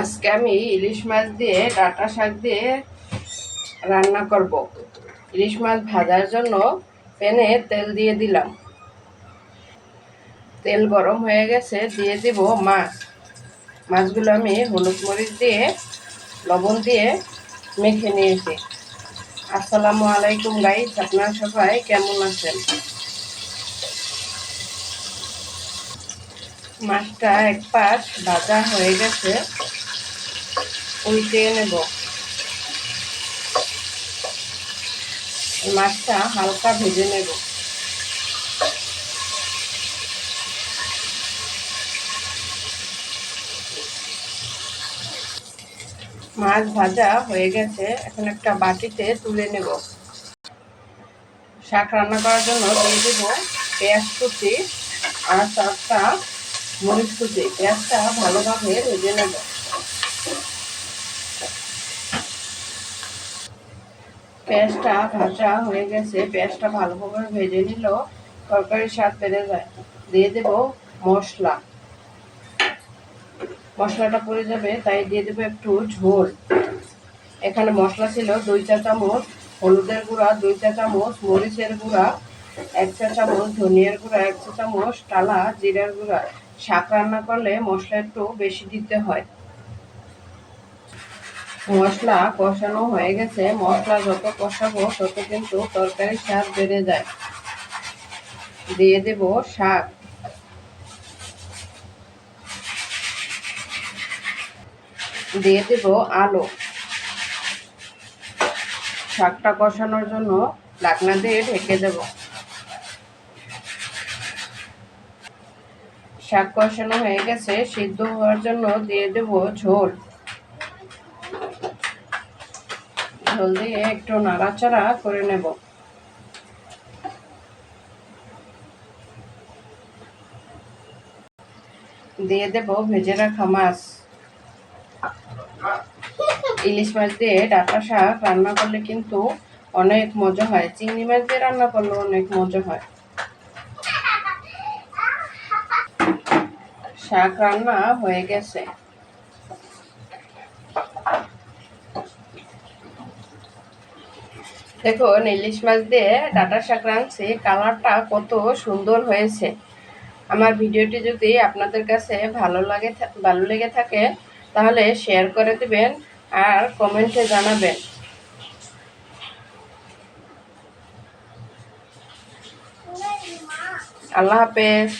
আজকে আমি ইলিশ মাছ দিয়ে, ডাঁটা শাক দিয়ে রান্না করব। ইলিশ মাছ ভাজার জন্য প্যানে তেল দিয়ে দিলাম। তেল গরম হয়ে গেছে, দিয়ে দিব মাছ। মাছগুলো আমি হলুদ মরিচ দিয়ে, লবণ দিয়ে মেখে নিয়েছি। আসসালামু আলাইকুম গাইজ আপনারা সবাই কেমন আছেন? মাছটা এক পাশ ভাজা হয়ে গেছে। উল্টে নেব। মাছটা হালকা ভেজে নেব। মাছ ভাজা হয়ে গেছে, এখন একটা বাটিতে তুলে নেব। শাক রান্না করার জন্য দিয়ে দেব পেঁয়াজ কুচি আর চারটা মরিচ কুচি। পেঁয়াজটা ভালোভাবে ভেজে নেব। পেঁয়াজটা ভাজা হয়ে গেছে, পেঁয়াজটা ভালোভাবে ভেজে নিল, তরকারির স্বাদ বেড়ে যায়। দিয়ে দেব মশলা। মশলাটা পড়ে যাবে, তাই দিয়ে দেবো একটু ঝোল। এখানে মশলা ছিল দুই চা চামচ, হলুদের গুঁড়া দুই চা চামচ, মরিচের গুঁড়া এক চা চামচ, ধনিয়ার গুঁড়া এক চা চামচ, টালা, জিরার গুঁড়া। শাক রান্না করলে মশলা একটু বেশি দিতে হয়। মশলা কষানো হয়ে গেছে। মশলা যত কষাবো, তত কিন্তু তরকারির স্বাদ বেড়ে যায়। দিয়ে দেব শাক। দিয়ে দেব আলু। শাকটা কষানোর জন্য ঢাকনা দিয়ে ঢেকে দেব। শাক কষানো হয়ে গেছে। সিদ্ধ হওয়ার জন্য দিয়ে দেব ঝোল। ঝোল একটু নাড়াচাড়া করে নেব। দিয়ে দেব ভেজে রাখা মাছ। ইলিশ মাছ দিয়ে ডাটা শাক রান্না করলে কিন্তু অনেক মজা হয়। চিংড়ি মাছ দিয়ে রান্না করলে অনেক মজা হয়। শাক রান্না হয়ে গেছে। দেখুন ইলিশ মাছ দিয়ে ডাটা শাক রাঁধছি, কালারটা কত সুন্দর হয়েছে। আমার ভিডিওটি যদি আপনাদের কাছে ভালো লাগে ভালো লেগে থাকে, তাহলে শেয়ার করে দেবেন আর কমেন্টে জানাবেন। আল্লাহ হাফেজ।